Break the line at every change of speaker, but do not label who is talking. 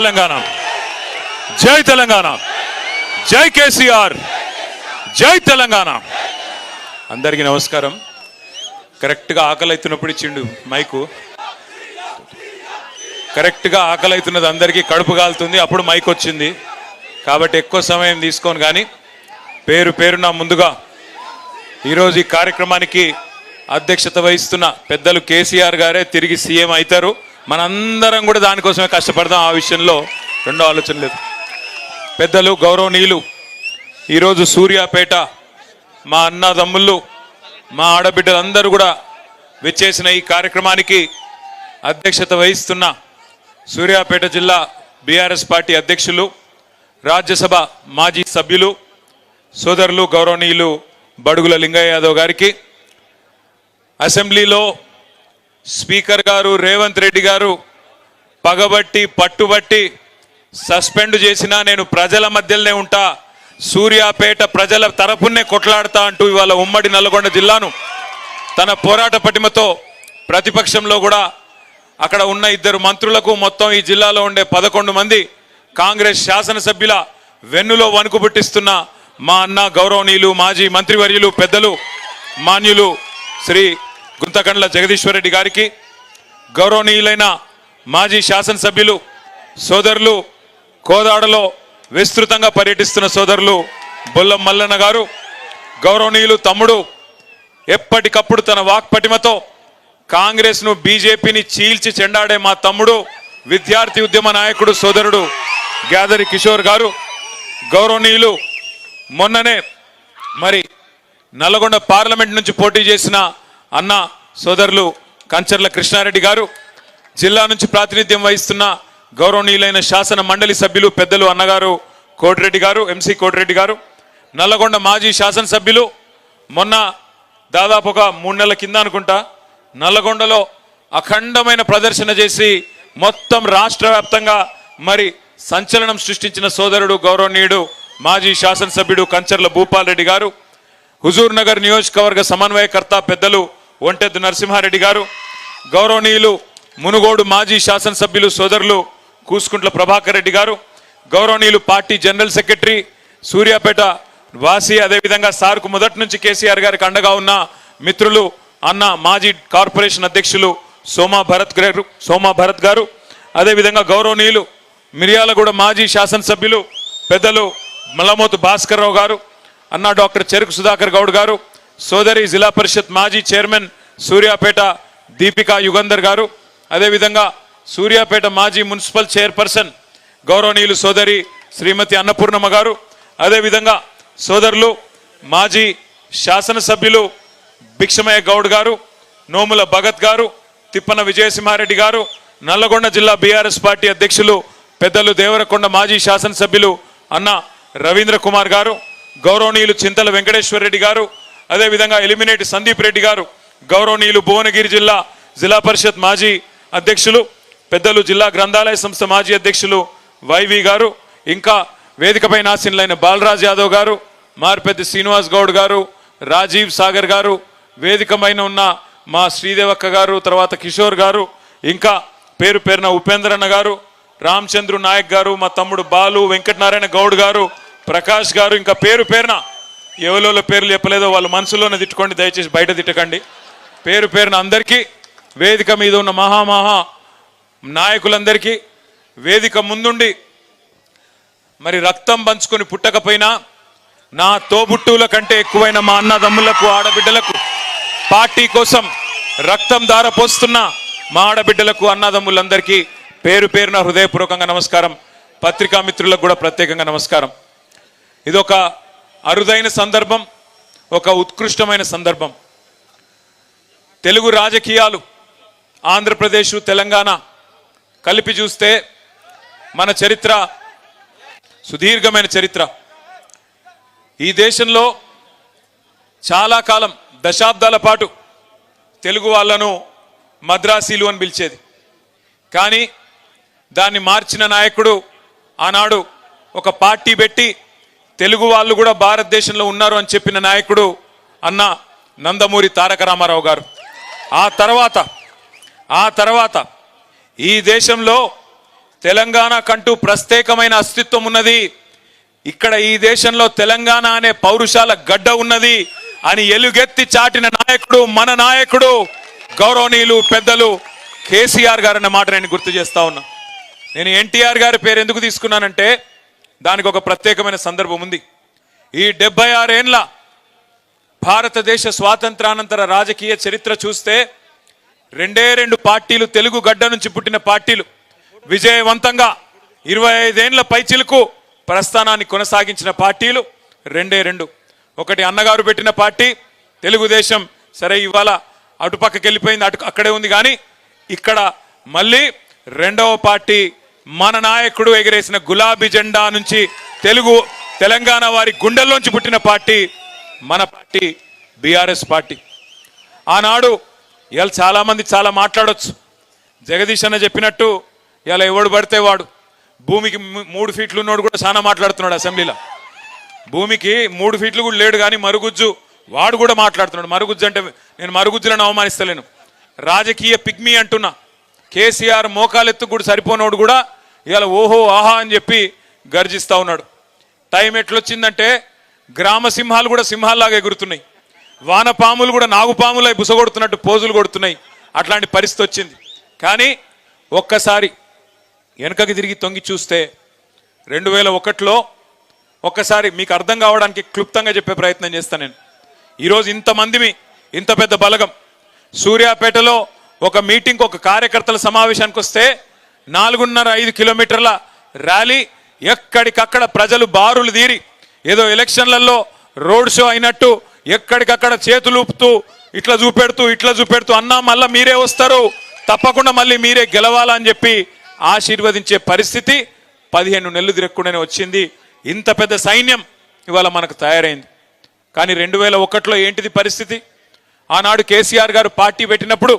తెలంగాణ. జై తెలంగాణ. జై కేసీఆర్. జై తెలంగాణ. అందరికీ నమస్కారం. కరెక్ట్గా ఆకలి అవుతున్నప్పుడు ఇచ్చిండు మైకు. కరెక్ట్గా ఆకలి అవుతున్నది అందరికీ కడుపు కాలుతుంది అప్పుడు మైక్ వచ్చింది. కాబట్టి ఎక్కువ సమయం తీసుకోను కానీ పేరు పేరున ముందుగా ఈరోజు ఈ కార్యక్రమానికి అధ్యక్షత వహిస్తున్న పెద్దలు కేసీఆర్ గారే తిరిగి సీఎం అవుతారు. మనందరం కూడా దానికోసమే కష్టపడదాం. ఆ విషయంలో రెండో ఆలోచన లేదు. పెద్దలు గౌరవనీయులు ఈరోజు సూర్యాపేట మా అన్నదమ్ముళ్ళు మా ఆడబిడ్డలందరూ కూడా విచ్చేసిన ఈ కార్యక్రమానికి అధ్యక్షత వహిస్తున్న సూర్యాపేట జిల్లా బీఆర్ఎస్ పార్టీ అధ్యక్షులు రాజ్యసభ మాజీ సభ్యులు సోదరులు గౌరవనీయులు బడుగుల లింగయ్య యాదవ్ గారికి అసెంబ్లీలో స్పీకర్ గారు రేవంత్ రెడ్డి గారు పగబట్టి పట్టుబట్టి సస్పెండ్ చేసినా నేను ప్రజల మధ్యలోనే ఉంటా. సూర్యాపేట ప్రజల తరపునే కొట్లాడతా అంటూ ఇవాళ ఉమ్మడి నల్గొండ జిల్లాను తన పోరాట పటిమతో ప్రతిపక్షంలో కూడా అక్కడ ఉన్న ఇద్దరు మంత్రులకు మొత్తం ఈ జిల్లాలో ఉండే పదకొండు మంది కాంగ్రెస్ శాసనసభ్యుల వెన్నులో వణుకు పుట్టిస్తున్న మా అన్న గౌరవనీయులు మాజీ మంత్రివర్యులు పెద్దలు మాన్యులు శ్రీ గుంతకండ్ల జగదీశ్వరరెడ్డి గారికి గౌరవనీయులైన మాజీ శాసనసభ్యులు సోదరులు కోదాడలో విస్తృతంగా పర్యటిస్తున్న సోదరులు బొల్లం మల్లన్న గారు గౌరవనీయులు తమ్ముడు ఎప్పటికప్పుడు తన వాక్పటిమతో కాంగ్రెస్ను బీజేపీని చీల్చి చెండాడే మా తమ్ముడు విద్యార్థి ఉద్యమ నాయకుడు సోదరుడు గ్యాదరి కిషోర్ గారు గౌరవనీయులు మొన్ననే మరి నల్లగొండ పార్లమెంట్ నుంచి పోటీ చేసిన అన్న సోదరులు కంచర్ల కృష్ణారెడ్డి గారు జిల్లా నుంచి ప్రాతినిధ్యం వహిస్తున్న గౌరవనీయులైన శాసన మండలి సభ్యులు పెద్దలు అన్నగారు కోటిరెడ్డి గారు ఎంసీ కోటిరెడ్డి గారు నల్లగొండ మాజీ శాసనసభ్యులు మొన్న దాదాపు ఒక మూడు నెలల కింద అనుకుంటా నల్లగొండలో అఖండమైన ప్రదర్శన చేసి మొత్తం రాష్ట్ర వ్యాప్తంగా మరి సంచలనం సృష్టించిన సోదరుడు గౌరవనీయుడు మాజీ శాసనసభ్యుడు కంచర్ల భూపాల్ రెడ్డి గారు హుజూర్ నగర్ నియోజకవర్గ సమన్వయకర్త పెద్దలు ఒంటెద్దు నరసింహారెడ్డి గారు గౌరవనీయులు మునుగోడు మాజీ శాసనసభ్యులు సోదరులు కూసుకుంట్ల ప్రభాకర్ రెడ్డి గారు గౌరవనీయులు పార్టీ జనరల్ సెక్రటరీ సూర్యాపేట వాసి అదేవిధంగా సార్కు మొదటి నుంచి కేసీఆర్ గారికి అండగా ఉన్న మిత్రులు అన్న మాజీ కార్పొరేషన్ అధ్యక్షులు సోమా భరత్ గారు సోమా భరత్ గారు అదేవిధంగా గౌరవనీయులు మిర్యాలగూడ మాజీ శాసనసభ్యులు పెద్దలు మలమోతు భాస్కర్ రావు గారు అన్న డాక్టర్ చెరుకు సుధాకర్ గౌడ్ గారు సోదరి జిల్లా పరిషత్ మాజీ చైర్మన్ సూర్యాపేట దీపికా యుగంధర్ గారు. అదేవిధంగా సూర్యాపేట మాజీ మున్సిపల్ చైర్పర్సన్ గౌరవనీయులు సోదరి శ్రీమతి అన్నపూర్ణమ్మ గారు. అదేవిధంగా సోదరులు మాజీ శాసనసభ్యులు భిక్షమయ్య గౌడ్ గారు నోముల భగత్ గారు తిప్పన విజయసింహారెడ్డి గారు నల్లగొండ జిల్లా బీఆర్ఎస్ పార్టీ అధ్యక్షులు పెద్దలు దేవరకొండ మాజీ శాసనసభ్యులు అన్న రవీంద్ర కుమార్ గారు గౌరవనీయులు చింతల వెంకటేశ్వర రెడ్డి గారు అదేవిధంగా ఎలిమినేట్ సందీప్ రెడ్డి గారు గౌరవనీయులు భువనగిరి జిల్లా జిల్లా పరిషత్ మాజీ అధ్యక్షులు పెద్దలు జిల్లా గ్రంథాలయ సంస్థ మాజీ అధ్యక్షులు వైవి గారు ఇంకా వేదికపై నాశనులైన బాలరాజ్ యాదవ్ గారు మార్పెద్ది శ్రీనివాస్ గౌడ్ గారు రాజీవ్ సాగర్ గారు వేదికమైన ఉన్న మా శ్రీదేవక్క గారు తర్వాత కిషోర్ గారు ఇంకా పేరు పేరున ఉపేంద్రన్న గారు రామచంద్రు నాయక్ గారు మా తమ్ముడు బాలు వెంకటనారాయణ గౌడ్ గారు ప్రకాష్ గారు ఇంకా పేరు పేరున ఎవరిలో పేర్లు చెప్పలేదో వాళ్ళ మనసులోనే తిట్టుకోండి దయచేసి బయట తిట్టకండి. పేరు పేరున అందరికీ వేదిక మీద ఉన్న మహామహా నాయకులందరికీ వేదిక ముందుండి మరి రక్తం పంచుకొని పుట్టకపోయినా నా తోబుట్టువుల కంటే ఎక్కువైన మా అన్నదమ్ములకు ఆడబిడ్డలకు పార్టీ కోసం రక్తం దారపోస్తున్న మా ఆడబిడ్డలకు అన్నదమ్ములందరికీ పేరు పేరున హృదయపూర్వకంగా నమస్కారం. పత్రికా మిత్రులకు కూడా ప్రత్యేకంగా నమస్కారం. ఇది ఒక అరుదైన సందర్భం ఒక ఉత్కృష్టమైన సందర్భం. తెలుగు రాజకీయాలు ఆంధ్రప్రదేశ్ తెలంగాణ కలిపి చూస్తే మన చరిత్ర సుదీర్ఘమైన చరిత్ర. ఈ దేశంలో చాలా కాలం దశాబ్దాల పాటు తెలుగు వాళ్ళను మద్రాసీలు అని పిలిచేది. కానీ దాన్ని మార్చిన నాయకుడు ఆనాడు ఒక పార్టీ పెట్టి తెలుగు వాళ్ళు కూడా భారతదేశంలో ఉన్నారు అని చెప్పిన నాయకుడు అన్న నందమూరి తారక రామారావు గారు. ఆ తర్వాత ఆ తర్వాత ఈ దేశంలో తెలంగాణ కంటూ ప్రత్యేకమైన అస్తిత్వం ఉన్నది. ఇక్కడ ఈ దేశంలో తెలంగాణ అనే పౌరుషాల గడ్డ ఉన్నది అని ఎలుగెత్తి చాటిన నాయకుడు మన నాయకుడు గౌరవనీయులు పెద్దలు కేసీఆర్ గారు అన్న మాట నేను గుర్తు చేస్తా ఉన్నా. నేను ఎన్టీఆర్ గారి పేరు ఎందుకు తీసుకున్నానంటే దానికి ఒక ప్రత్యేకమైన సందర్భం ఉంది ఈ డెబ్బై ఆరేండ్ల భారతదేశ స్వాతంత్రానంతర రాజకీయ చరిత్ర చూస్తే రెండే రెండు పార్టీలు తెలుగు గడ్డ నుంచి పుట్టిన పార్టీలు. విజయవంతంగా ఇరవై ఐదేండ్ల పైచిలకు ప్రస్థానాన్ని కొనసాగించిన పార్టీలు రెండే రెండు. ఒకటి అన్నగారు పెట్టిన పార్టీ తెలుగుదేశం సరే ఇవాళ అటుపక్కకి వెళ్ళిపోయింది అటు అక్కడే ఉంది కానీ ఇక్కడ మళ్ళీ రెండవ పార్టీ మన నాయకుడు ఎగిరేసిన గులాబీ జెండా నుంచి తెలుగు తెలంగాణ వారి గుండెల్లోంచి పుట్టిన పార్టీ మన పార్టీ బీఆర్ఎస్ పార్టీ. ఆనాడు ఇవాళ చాలామంది చాలా మాట్లాడొచ్చు. జగదీష్ అన్న చెప్పినట్టు ఇలా ఎవడు పడితే వాడు. భూమికి మూడు ఫీట్లు ఉన్నోడు కూడా చాలా మాట్లాడుతున్నాడు అసెంబ్లీలో. భూమికి మూడు ఫీట్లు కూడా లేడు కానీ మరుగుజ్జు వాడు కూడా మాట్లాడుతున్నాడు. మరుగుజ్జు అంటే నేను మరుగుజ్జులను అవమానిస్తలేను. రాజకీయ పిగ్మీ అంటున్నా. కేసీఆర్ మోకాలెత్తు కూడా సరిపోనోడు కూడా ఇవాళ ఓహో ఆహా అని చెప్పి గర్జిస్తూ ఉన్నాడు. టైం ఎట్లొచ్చిందంటే గ్రామ సింహాలు కూడా సింహాల్లాగా ఎగురుతున్నాయి. వానపాములు కూడా నాగుపాములై బుసగొడుతున్నట్టు పోజులు కొడుతున్నాయి. అట్లాంటి పరిస్థితి వచ్చింది. కానీ ఒక్కసారి వెనకకి తిరిగి తొంగి చూస్తే రెండు వేల ఒకటిలో ఒక్కసారి మీకు అర్థం కావడానికి క్లుప్తంగా చెప్పే ప్రయత్నం చేస్తాను నేను. ఈరోజు ఇంతమందిమి ఇంత పెద్ద బలగం. సూర్యాపేటలో ఒక మీటింగ్ ఒక కార్యకర్తల సమావేశానికి వస్తే నాలుగున్నర ఐదు కిలోమీటర్ల ర్యాలీ ఎక్కడికక్కడ ప్రజలు బారులు తీరి ఏదో ఎలక్షన్లలో రోడ్ షో అయినట్టు ఎక్కడికక్కడ చేతులు ఊపుతూ ఇట్లా చూపెడుతూ ఇట్లా చూపెడుతూ అన్నా మళ్ళీ మీరే వస్తారు. తప్పకుండా మళ్ళీ మీరే గెలవాలని చెప్పి ఆశీర్వదించే పరిస్థితి పదిహేను నెలలు తిరగకుండానే వచ్చింది. ఇంత పెద్ద సైన్యం ఇవాళ మనకు తయారైంది. కానీ రెండు వేల ఒకటిలో ఏంటిది పరిస్థితి? ఆనాడు కేసీఆర్ గారు పార్టీ పెట్టినప్పుడు